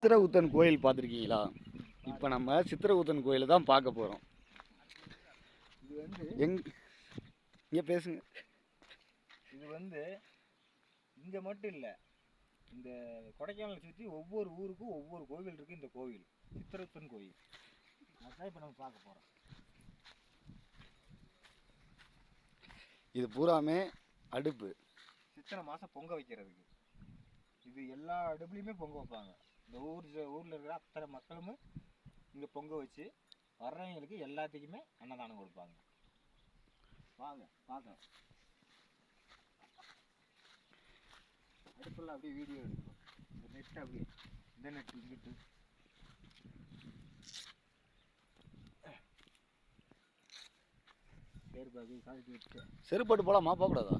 சித்திரகுத்தன் கோயில் பார்த்துருக்கீங்களா? இப்போ நம்ம சித்திரகுத்தன் கோயிலை தான் பார்க்க போகிறோம் இது வந்து எங் இங்கே பேசுங்க. இது வந்து இங்கே மட்டும் இல்லை. இந்த கொடைக்கானலை சுற்றி ஒவ்வொரு ஊருக்கும் ஒவ்வொரு கோவில் இருக்குது இந்த கோவில். சித்திரப்பன் கோயில். அதான் இப்போ நம்ம பார்க்க போகிறோம் இது பூராமே அடுப்பு. சித்திரை மாதம் பொங்க வைக்கிறதுக்கு. இது எல்லா அடுப்புலையுமே பொங்க வைப்பாங்க. இந்த ஊர் ஊரில் இருக்கிற அத்தனை மக்களும் இங்கே பொங்க வச்சு வர்றவங்களுக்கு எல்லாத்துக்குமே அன்னதானம் கொடுப்பாங்க. வாங்க பார்க்கலாம். அடுப்பில் அப்படியே வீடியோ எடுப்போம் இந்த நெட் அப்படியே இந்த நெட் இங்கிட்டு. செருப்பாடு பாதி போலாமா போகக்கூடாதா